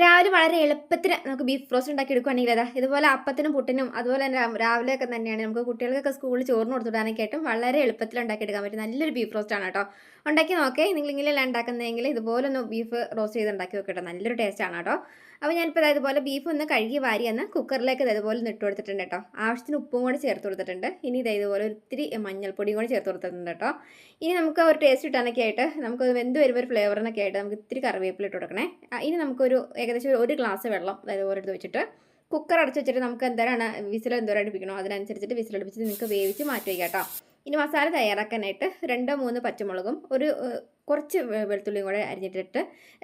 രാവിലെ വളരെ എളുപ്പത്തിന് നമുക്ക് ബീഫ് റോസ്റ്റ് ഉണ്ടാക്കി എടുക്കുകയാണെങ്കിൽ അതാ ഇതുപോലെ അപ്പത്തിനും പുട്ടിനും അതുപോലെ തന്നെ രാവിലെ ഒക്കെ തന്നെയാണ് നമുക്ക് കുട്ടികൾക്കൊക്കെ സ്കൂളിൽ ചോറിന് കൊടുത്തുവിടാനൊക്കെ ആയിട്ടും വളരെ എളുപ്പത്തിൽ ഉണ്ടാക്കി എടുക്കാൻ പറ്റും. നല്ലൊരു ബീഫ് റോസ്റ്റ് ആണ് കേട്ടോ. ഉണ്ടാക്കി നോക്കേ. നിങ്ങൾ ഇങ്ങനെയല്ല ഉണ്ടാക്കുന്നതെങ്കിൽ ഇതുപോലെ ഒന്ന് ബീഫ് റോസ്റ്റ് ചെയ്ത് ഉണ്ടാക്കി നോക്കട്ടോ നല്ലൊരു ടേസ്റ്റ് ആണ് കേട്ടോ. അപ്പോൾ ഞാനിപ്പോൾ ഇതുപോലെ ബീഫ് ഒന്ന് കഴുകി വാരി എന്ന് കുക്കറിലേക്ക് ഇതുപോലെ ഇട്ട് കൊടുത്തിട്ടുണ്ട് കേട്ടോ ആവശ്യത്തിന് ഉപ്പും കൂടി ചേർത്ത് കൊടുത്തിട്ടുണ്ട്. ഇനി ഇത് ഇതുപോലെ ഒത്തിരി മഞ്ഞൾപ്പൊടിയും കൂടി ചേർത്ത് കൊടുത്തിട്ടുണ്ട് കേട്ടോ ഇനി നമുക്ക് ഒരു ടേസ്റ്റ് കിട്ടാനൊക്കെ ആയിട്ട് നമുക്ക് വെന്ത് വരുമ്പോൾ ഒരു ഫ്ലേവറിനൊക്കെ ആയിട്ട് നമുക്ക് ഇത്തിരി കറിവേപ്പില ഇട്ട് കൊടുക്കണേ. ഇനി നമുക്കൊരു ഏകദേശം ഒരു- ഗ്ലാസ് വെള്ളം അതുപോലെ എടുത്ത് വെച്ചിട്ട് കുക്കർ അടച്ച് വെച്ചിട്ട് നമുക്ക് എന്താണ് വിസിൽ എന്തോരം അടുപ്പിക്കണോ അതിനനുസരിച്ചിട്ട് വിസിൽ അടുപ്പിച്ച് നിങ്ങൾക്ക് വേവിച്ച് മാറ്റി വയ്ക്കാം കേട്ടോ ഇനി മസാല തയ്യാറാക്കാനായിട്ട് രണ്ടോ മൂന്ന് പച്ചമുളകും ഒരു കുറച്ച് വെളുത്തുള്ളിയും കൂടെ അരിഞ്ഞിട്ടിട്ട്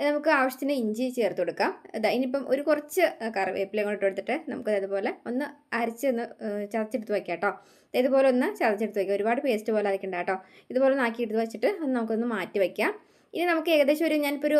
നമുക്ക് ആവശ്യത്തിന് ഇഞ്ചി ചേർത്ത് കൊടുക്കാം. ഇതാ ഇനിയിപ്പം ഒരു കുറച്ച് കറിവേപ്പിലയും കൂടെ ഇട്ട് കൊടുത്തിട്ട് നമുക്ക് അതുപോലെ ഒന്ന് അരച്ച് ഒന്ന് ചതച്ചെടുത്ത് വയ്ക്കാം കേട്ടോ. ഇതുപോലെ ഒന്ന് ചതച്ചെടുത്ത് വയ്ക്കുക ഒരുപാട് പേസ്റ്റ് പോലെ അരക്കണ്ട കേട്ടോ. ഇതുപോലെ ഒന്ന് ആക്കി എടുത്ത് വെച്ചിട്ട് ഒന്ന് നമുക്കൊന്ന് മാറ്റി വയ്ക്കാം ഇനി നമുക്ക് ഏകദേശം ഒരു ഞാനിപ്പോൾ ഒരു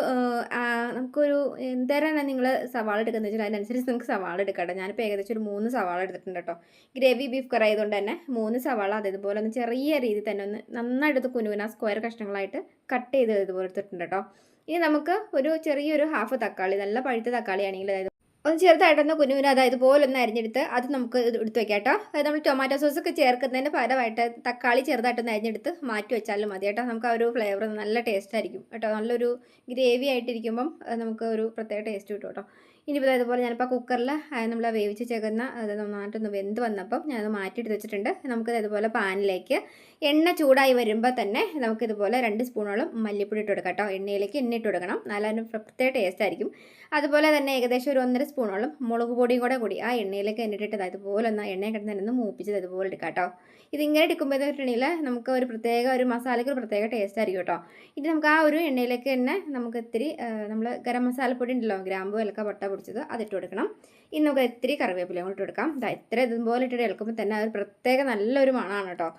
നമുക്കൊരു എന്തേരാണ് നിങ്ങൾ സവാള എടുക്കുന്നത് വെച്ചാൽ അതിനനുസരിച്ച് നമുക്ക് സവാള എടുക്കാം കേട്ടോ ഞാനിപ്പോൾ ഏകദേശം ഒരു മൂന്ന് സവാള എടുത്തിട്ടുണ്ട് കേട്ടോ. ഗ്രേവി ബീഫ് കറി ആയതുകൊണ്ട് തന്നെ മൂന്ന് സവാള അതേപോലെ ഒന്ന് ചെറിയ രീതിയിൽ തന്നെ ഒന്ന് നന്നായിട്ട് കുനുകുന സ്ക്വയർ കഷ്ണങ്ങളായിട്ട് കട്ട് ചെയ്ത് ഇതുപോലെ എടുത്തിട്ടുണ്ട് കേട്ടോ. ഇനി നമുക്ക് ഒരു ചെറിയൊരു ഹാഫ് തക്കാളി നല്ല പഴുത്ത തക്കാളി ആണെങ്കിൽ അതായത് ഒന്ന് ചെറുതായിട്ടൊന്ന് കുനുകുന അതായത് ഇതുപോലെ ഒന്ന് അരിഞ്ഞെടുത്ത് അത് നമുക്ക് എടുത്ത് വെക്കാം കേട്ടോ. അതായത് നമ്മൾ ടൊമാറ്റോ സോസ് ഒക്കെ ചേർക്കുന്നതിന് പകരമായിട്ട് തക്കാളി ചെറുതായിട്ടൊന്ന് അരിഞ്ഞെടുത്ത് മാറ്റി വെച്ചാലും മതി കേട്ടോ. നമുക്ക് ആ ഒരു ഫ്ലേവർ നല്ല ടേസ്റ്റ് ആയിരിക്കും കേട്ടോ. നല്ലൊരു ഗ്രേവി ആയിട്ടിരിക്കുമ്പം നമുക്ക് ഒരു പ്രത്യേക ടേസ്റ്റ് കിട്ടും കേട്ടോ. ഇനിയിപ്പോൾ ഇതുപോലെ ഞാനിപ്പോൾ കുക്കറിൽ നമ്മൾ വേവിച്ച് ചേർക്കുന്ന അത് നന്നായിട്ടൊന്ന് വെന്ത് വന്നപ്പം ഞാനത് മാറ്റിയിട്ട് വെച്ചിട്ടുണ്ട്. നമുക്ക് ഇതുപോലെ പാനിലേക്ക് എണ്ണ ചൂടായി വരുമ്പോൾ തന്നെ നമുക്കിതുപോലെ രണ്ട് സ്പൂണോളം മല്ലിപ്പൊടി ഇട്ട് കൊടുക്കാം കേട്ടോ. എണ്ണയിലേക്ക് എണ്ണ ഇട്ട് കൊടുക്കണം. നല്ല പ്രത്യേക ടേസ്റ്റ് ആയിരിക്കും. അതുപോലെ തന്നെ ഏകദേശം ഒരു ഒന്നര സ്പൂണോളം മുളക് പൊടിയും കൂടെ കൂടി ആ എണ്ണയിലേക്ക് എണ്ണിട്ടിട്ട് അതുപോലെ ഒന്ന് എണ്ണയെ കിടന്ന് തന്നെ ഒന്ന് മൂപ്പിച്ചത് ഇതുപോലെ എടുക്കാം കേട്ടോ. ഇതിങ്ങനെ എടുക്കുമ്പോൾ വെച്ചിട്ടുണ്ടെങ്കിൽ നമുക്ക് ഒരു പ്രത്യേക ഒരു മസാലയ്ക്ക് ഒരു പ്രത്യേക ടേസ്റ്റ് ആയിരിക്കും കേട്ടോ. ഇനി നമുക്ക് ആ ഒരു എണ്ണയിലേക്ക് തന്നെ നമുക്ക് ഇത്തിരി നമ്മൾ ഗരം മസാലപ്പൊടി ഉണ്ടല്ലോ ഗ്രാമ്പു ഇലക്ക പട്ട പൊടിച്ചത് അതിട്ട് കൊടുക്കണം. ഇനി നമുക്ക് ഇത്തിരി കറിവേപ്പിലയും കൂടി ഇട്ട് കൊടുക്കാം. ഇതാ ഇത്ര ഇതുപോലെ ഇട്ടിട്ട് ഇളക്കുമ്പോൾ തന്നെ അത് ഒരു പ്രത്യേക നല്ലൊരു മണമാണ് കേട്ടോ.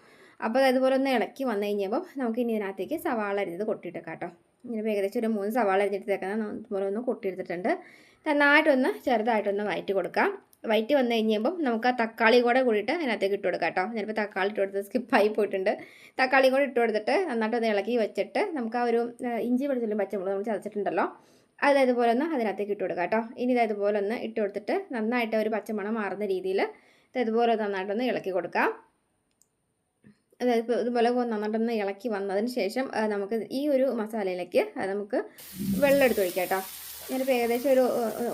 അപ്പോൾ അത് അതുപോലെ ഒന്ന് ഇളക്കി വന്നു കഴിഞ്ഞപ്പോൾ നമുക്ക് ഇനി ഇതിനകത്തേക്ക് സവാള അരിഞ്ഞത് കൊട്ടിയിട്ടേക്കാം കേട്ടോ. ഇങ്ങനെ ഏകദേശം ഒരു മൂന്ന് സവാള അരിഞ്ഞെടുത്തേക്കുന്ന അതുപോലെ ഒന്ന് കൊട്ടിയെടുത്തിട്ടുണ്ട്. നന്നായിട്ടൊന്ന് ചെറുതായിട്ടൊന്ന് വയറ്റി കൊടുക്കാം. വയറ്റി വന്നു കഴിഞ്ഞപ്പം നമുക്ക് ആ തക്കാളി കൂടെ കൂടിയിട്ട് അതിനകത്തേക്ക് ഇട്ട് കൊടുക്കാം കേട്ടോ. ഞാനിപ്പോൾ തക്കാളി ഇട്ട് കൊടുത്ത് സ്കിപ്പായി പോയിട്ടുണ്ട്. തക്കാളി കൂടെ ഇട്ട് കൊടുത്തിട്ട് നന്നായിട്ടൊന്ന് ഇളക്കി വെച്ചിട്ട് നമുക്ക് ആ ഒരു ഇഞ്ചി വെളുത്തുള്ളി പച്ചമുളക് നമ്മൾ ചതച്ചിട്ടുണ്ടല്ലോ. അത് അതുപോലെ ഒന്ന് അതിനകത്തേക്ക് ഇട്ട് കൊടുക്കുക കേട്ടോ. ഇനി ഇത് ഇതുപോലെ ഒന്ന് ഇട്ട് കൊടുത്തിട്ട് നന്നായിട്ട് ഒരു പച്ചമണം മാറുന്ന രീതിയിൽ ഇത് ഇതുപോലെ നന്നായിട്ടൊന്ന് ഇളക്കി കൊടുക്കാം. അതായത് ഇതുപോലെ നന്നായിട്ടൊന്ന് ഇളക്കി വന്നതിന് ശേഷം നമുക്ക് ഈ ഒരു മസാലയിലേക്ക് നമുക്ക് വെള്ളം എടുത്ത് ഒഴിക്കാം കേട്ടോ. ഞാനിപ്പോൾ ഏകദേശം ഒരു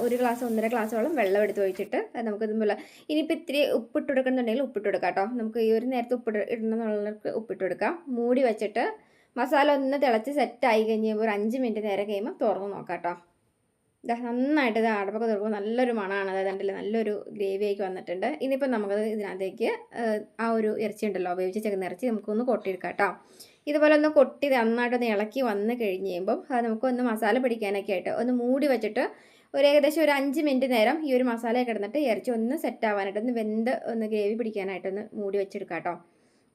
ഒരു ഗ്ലാസ് ഒന്നര ഗ്ലാസ്സോളം വെള്ളം എടുത്ത് ഒഴിച്ചിട്ട് നമുക്ക് ഇതുപോലെ ഇനിയിപ്പോൾ ഇത്തിരി ഉപ്പിട്ട് കൊടുക്കണമെന്നുണ്ടെങ്കിൽ ഉപ്പിട്ട് കൊടുക്കാം കേട്ടോ. നമുക്ക് ഈ ഒരു നേരത്തെ ഉപ്പിട്ട് ഇടണമെന്നുള്ളവർക്ക് ഉപ്പിട്ട് കൊടുക്കാം. മൂടി വെച്ചിട്ട് മസാല ഒന്ന് തിളച്ച് സെറ്റായി കഴിഞ്ഞപ്പോൾ ഒരു അഞ്ച് മിനിറ്റ് നേരം കഴിയുമ്പോൾ തുറന്ന് നോക്കാം കേട്ടോ. ഇതാ നന്നായിട്ട് ഇത് അടപ്പൊക്കെ തുറക്കുമ്പോൾ നല്ലൊരു മണമാണ്. അതായത് എന്റെ നല്ലൊരു ഗ്രേവി ആക്കി വന്നിട്ടുണ്ട്. ഇനിയിപ്പോൾ നമുക്കത് ഇതിനകത്തേക്ക് ആ ഒരു ഇറച്ചി ഉണ്ടല്ലോ വേവിച്ച് ചേർക്കുന്ന ഇറച്ചി നമുക്കൊന്ന് കൊട്ടിയെടുക്കാം കേട്ടോ. ഇതുപോലെ ഒന്ന് കൊട്ടി നന്നായിട്ടൊന്ന് ഇളക്കി വന്ന് കഴിഞ്ഞ് കഴിയുമ്പം അത് നമുക്കൊന്ന് മസാല പിടിക്കാനൊക്കെ ആയിട്ട് ഒന്ന് മൂടി വെച്ചിട്ട് ഒരു ഏകദേശം ഒരു അഞ്ച് മിനിറ്റ് നേരം ഈ ഒരു മസാല കിടന്നിട്ട് ഇറച്ചി ഒന്ന് സെറ്റ് ആവാനായിട്ട് ഒന്ന് വെന്ത് ഒന്ന് ഗ്രേവി പിടിക്കാനായിട്ടൊന്ന് മൂടി വെച്ചെടുക്കാം കേട്ടോ.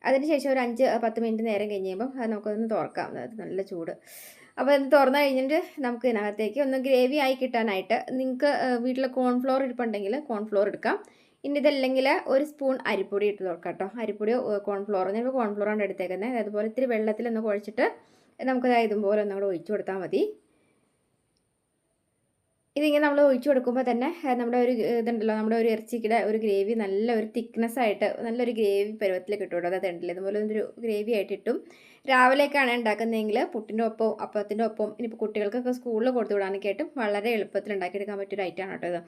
അതിനുശേഷം ഒരു അഞ്ച് പത്ത് മിനിറ്റ് നേരം കഴിഞ്ഞ് കഴിയുമ്പോൾ അത് നമുക്കൊന്ന് തുറക്കാം നല്ല ചൂട്. അപ്പോൾ ഇത് തുറന്നു കഴിഞ്ഞിട്ട് നമുക്ക് ഇതിനകത്തേക്ക് ഒന്ന് ഗ്രേവി ആയി കിട്ടാനായിട്ട് നിങ്ങൾക്ക് വീട്ടിൽ കോൺഫ്ലോർ ഇരിപ്പുണ്ടെങ്കിൽ കോൺഫ്ലോർ എടുക്കാം. ഇനി ഇതല്ലെങ്കിൽ ഒരു സ്പൂൺ അരിപ്പൊടി ഇട്ട് നോക്കാം കേട്ടോ. അരിപ്പൊടിയോ കോൺഫ്ലോറോ ഞാൻ കോൺഫ്ലോറാണ് എടുത്തേക്കുന്നത് അതുപോലെ ഇത്തിരി വെള്ളത്തിൽ ഒന്ന് കുഴച്ചിട്ട് നമുക്കത് ഇതുപോലെ ഒന്നുകൂടെ ഒഴിച്ചു കൊടുത്താൽ മതി. ഇതിങ്ങനെ നമ്മൾ ഒഴിച്ചു കൊടുക്കുമ്പോൾ തന്നെ നമ്മുടെ ഒരു ഇതുണ്ടല്ലോ നമ്മുടെ ഒരു ഇറച്ചിക്കിടെ ഒരു ഗ്രേവി നല്ല ഒരു തിക്നെസ് ആയിട്ട് നല്ലൊരു ഗ്രേവി പരുവത്തിൽ കിട്ടും കേട്ടോ. അതായത് ഉണ്ടല്ലോ ഇതുപോലെ ഒരു ഗ്രേവി ആയിട്ട് ഇട്ടും രാവിലെയൊക്കെയാണ് ഉണ്ടാക്കുന്നതെങ്കിൽ പുട്ടിന്റെ ഒപ്പം അപ്പത്തിന്റെ ഒപ്പം ഇനിയിപ്പോൾ കുട്ടികൾക്കൊക്കെ സ്കൂളിൽ കൊടുത്തു വിടാനൊക്കെ ആയിട്ടും വളരെ എളുപ്പത്തിൽ ഉണ്ടാക്കിയെടുക്കാൻ പറ്റിയൊരു ഐറ്റമാണ് കേട്ടോ ഇത്.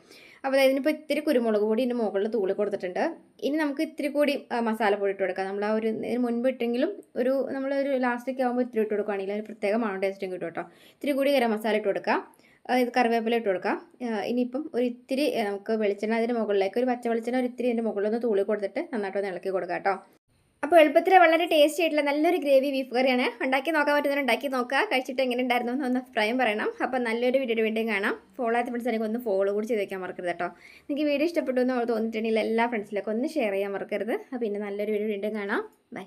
അപ്പോൾ ഇതിനിപ്പോൾ ഇത്തിരി കുരുമുളക് പൊടി ഇതിന്റെ മുകളിൽ തൂളി കൊടുത്തിട്ടുണ്ട്. ഇനി നമുക്ക് ഇത്തിരി കൂടി മസാല മസാലപ്പൊടി ഇട്ട് കൊടുക്കാം. നമ്മൾ ആ ഒരു മുൻപ് ഇട്ടെങ്കിലും ഒരു നമ്മളൊരു ലാസ്റ്റൊക്കെ ആകുമ്പോൾ ഇത്തിരി ഇട്ട് കൊടുക്കുകയാണെങ്കിൽ ഒരു പ്രത്യേക മണം ടേസ്റ്റും കിട്ടും കേട്ടോ. ഇത്തിരി കൂടി ഗരം മസാല ഇട്ട് കൊടുക്കാം. ഇത് കറിവേപ്പില ഇട്ട് കൊടുക്കാം. ഇനിയിപ്പം ഒരു ഇത്തിരി നമുക്ക് വെളിച്ചെണ്ണ അതിന് മുകളിലേക്ക് ഒരു പച്ച വെളിച്ചെണ്ണ ഒരു ഇത്തിരി അതിന്റെ മുകളിൽ ഒന്ന് തൂളി കൊടുത്തിട്ട് നന്നായിട്ടൊന്ന് ഇളക്കി കൊടുക്കാം കേട്ടോ. അപ്പോൾ എളുപ്പത്തിൽ വളരെ ടേസ്റ്റി ആയിട്ടുള്ള നല്ലൊരു ഗ്രേവി ബീഫ് കറിയാണ്. ഉണ്ടാക്കി നോക്കാൻ പറ്റുന്നവർ ഉണ്ടാക്കി നോക്കുക. കഴിച്ചിട്ട് എങ്ങനെ ഉണ്ടായിരുന്നു എന്ന് ഒന്ന് അഭിപ്രായം പറയണം. അപ്പോൾ നല്ലൊരു വീഡിയോ വീണ്ടും കാണാം. ഫോളോ ആയിട്ട് ഫ്രണ്ട്സ് എനിക്ക് ഒന്ന് ഫോളോ കൂടി ചെയ്ത് വയ്ക്കാൻ മറക്കരുത് കേട്ടോ. നിങ്ങൾക്ക് വീഡിയോ ഇഷ്ടപ്പെട്ടു എന്ന് തോന്നിയിട്ടുണ്ടെങ്കിൽ എല്ലാ ഫ്രണ്ട്സിലേക്കും ഒന്ന് ഷെയർ ചെയ്യാൻ മറക്കരുത്. അപ്പോൾ പിന്നെ നല്ലൊരു വീഡിയോ വീണ്ടും കാണാം. ബൈ